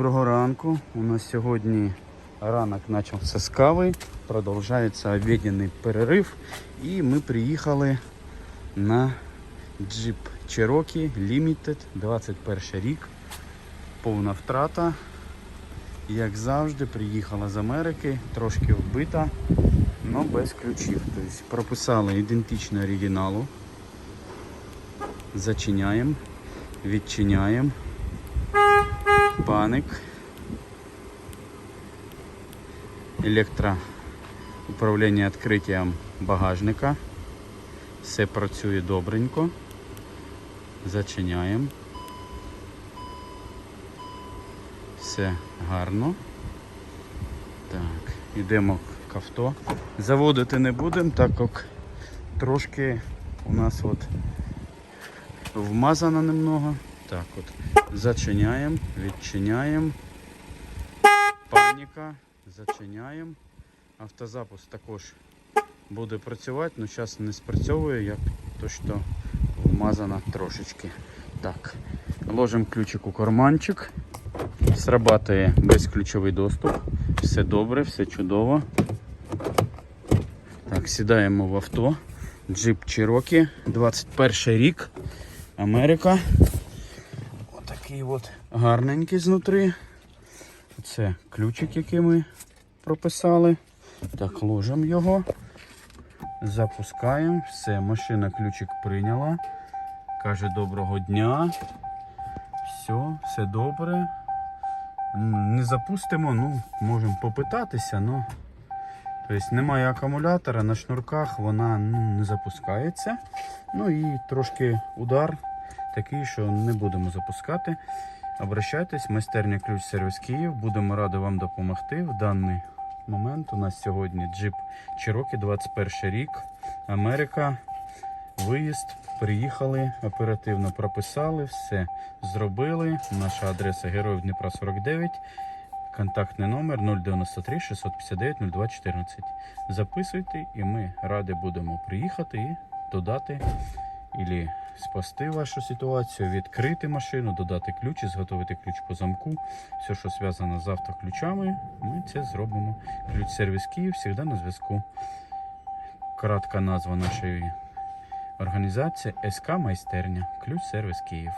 Доброго ранку. У нас сьогодні ранок почався з кави, продовжується обідній перерив. І ми приїхали на Jeep Cherokee Limited 21 рік. Повна втрата. Як завжди, приїхала з Америки, трошки вбита, але без ключів. Тобто прописали ідентично оригіналу. Зачиняємо, відчиняємо. Паник. Електроуправління відкриттям багажника. Все працює добренько. Зачиняємо. Все гарно. Так, йдемо к авто. Заводити не будемо, так як трошки у нас от вмазано немного. Так от. Зачиняємо, відчиняємо. Паніка. Зачиняємо. Автозапуск також буде працювати, але зараз не спрацьовує, як то що вмазано трошечки. Так. Ложимо ключик у карманчик. Срабатує безключовий доступ. Все добре, все чудово. Так, сідаємо в авто. Джип Cherokee, 21 рік. Америка. Отакий от гарненький знутри. Це ключик, який ми прописали. Так, ложимо його. Запускаємо. Все, машина ключик прийняла. Каже доброго дня. Все, все добре. Не запустимо, ну, можемо попитатися, але тобто немає акумулятора, на шнурках вона ну, не запускається. Ну і трошки удар такий, що не будемо запускати. Обращайтесь, майстерня ключ сервіс Київ. Будемо раді вам допомогти. В даний момент у нас сьогодні джип Cherokee 21 рік, Америка. Виїзд, приїхали, оперативно прописали, все зробили. Наша адреса Героїв Дніпра 49. Контактний номер 093 659 0214. Записуйте, і ми раді будемо приїхати і додати ілі спасти вашу ситуацію, відкрити машину, додати ключ і зготовити ключ по замку. Все, що зв'язано з автоключами, ми це зробимо. Ключ сервіс Київ завжди на зв'язку. Кратка назва нашої організації СК Майстерня. Ключ сервіс Київ.